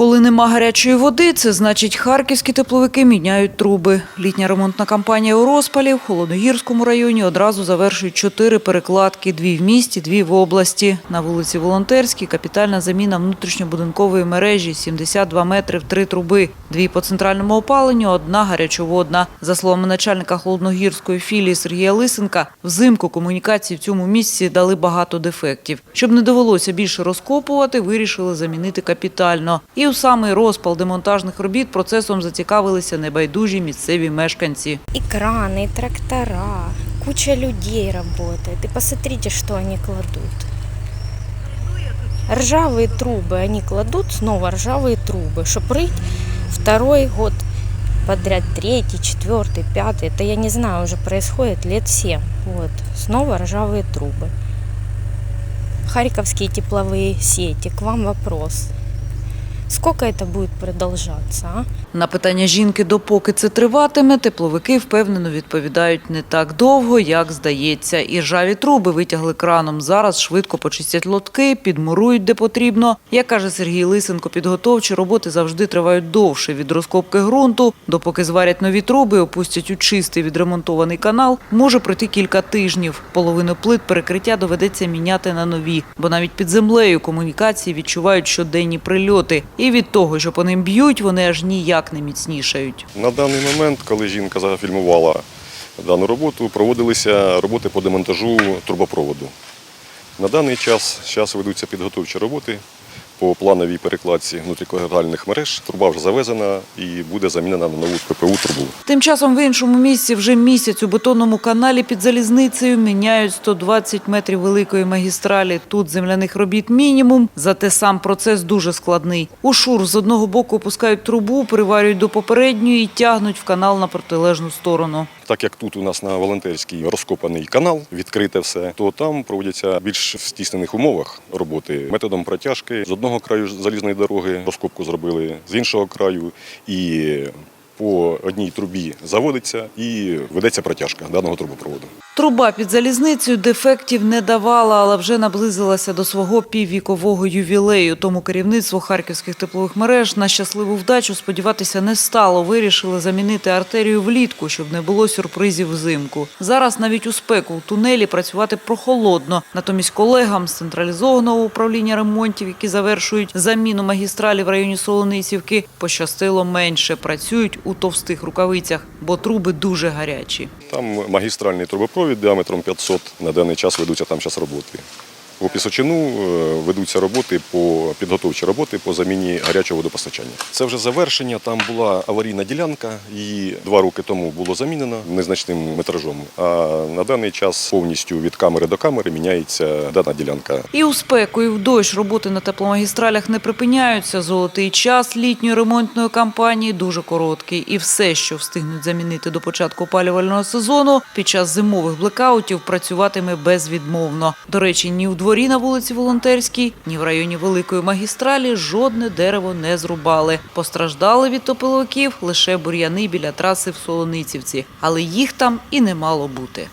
Коли нема гарячої води, це значить харківські тепловики міняють труби. Літня ремонтна кампанія у розпалі в Холодногірському районі одразу завершують чотири перекладки: дві в місті, дві в області. На вулиці Волонтерській капітальна заміна внутрішньобудинкової мережі 72 метри в три труби. Дві по центральному опаленню, одна гарячоводна. За словами начальника Холодногірської філії Сергія Лисенка, взимку комунікації в цьому місці дали багато дефектів. Щоб не довелося більше розкопувати, вирішили замінити капітально. І у самий розпал демонтажних робіт процесом зацікавилися небайдужі місцеві мешканці. И краны, и трактора, куча людей работает. И посмотрите, что они кладут. Ржавые трубы они кладут, снова ржавые трубы. Чтобы рыть второй год подряд, третий, четвертый, пятый. Это, я не знаю, уже происходит лет семь. Вот. Снова ржавые трубы. Харьковские тепловые сети. К вам вопрос. Сколько это будет продолжаться, а? На питання жінки, допоки це триватиме, тепловики впевнено відповідають не так довго, як здається. І ржаві труби витягли краном. Зараз швидко почистять лотки, підмурують де потрібно. Як каже Сергій Лисенко, підготовчі роботи завжди тривають довше від розкопки ґрунту. Допоки зварять нові труби, опустять у чистий відремонтований канал, може пройти кілька тижнів. Половину плит перекриття доведеться міняти на нові, бо навіть під землею комунікації відчувають щоденні прильоти. І від того, що по ним б'ють, вони аж ніяк не міцнішають. На даний момент, коли жінка зафільмувала дану роботу, проводилися роботи по демонтажу трубопроводу. На даний час зараз ведуться підготовчі роботи по плановій перекладці внутрікогальних мереж. Труба вже завезена і буде замінена на нову ППУ трубу. Тим часом в іншому місці вже місяць у бетонному каналі під залізницею міняють 120 метрів великої магістралі. Тут земляних робіт мінімум, зате сам процес дуже складний. У шур з одного боку опускають трубу, приварюють до попередньої і тягнуть в канал на протилежну сторону. Так як тут у нас на волонтерській розкопаний канал, відкрите все, то там проводяться більш в стіснених умовах роботи методом протяжки. З одного краю залізної дороги розкопку зробили, з іншого краю і по одній трубі заводиться і ведеться протяжка даного трубопроводу. Труба під залізницею дефектів не давала, але вже наблизилася до свого піввікового ювілею. Тому керівництво харківських теплових мереж на щасливу вдачу сподіватися не стало. Вирішили замінити артерію влітку, щоб не було сюрпризів взимку. Зараз навіть у спеку у тунелі працювати прохолодно. Натомість колегам з централізованого управління ремонтів, які завершують заміну магістралі в районі Солоницівки, пощастило менше. Працюють у товстих рукавицях, бо труби дуже гарячі. Там магістральний трубопровід діаметром 500. На даний час ведуться там зараз роботи. У Пісочину е, ведуться роботи по підготовчі роботи по заміні гарячого водопостачання. Це вже завершення. Там була аварійна ділянка, її два роки тому було замінено незначним метражом. А на даний час повністю від камери до камери міняється дана ділянка. І у спеку, і в дощ роботи на тепломагістралях не припиняються. Золотий час літньої ремонтної кампанії дуже короткий. І все, що встигнуть замінити до початку опалювального сезону, під час зимових блекаутів працюватиме безвідмовно. До речі, ні у дворі на вулиці Волонтерській, ні в районі Великої магістралі жодне дерево не зрубали. Постраждали від топиловиків лише бур'яни біля траси в Солоницівці, але їх там і не мало бути.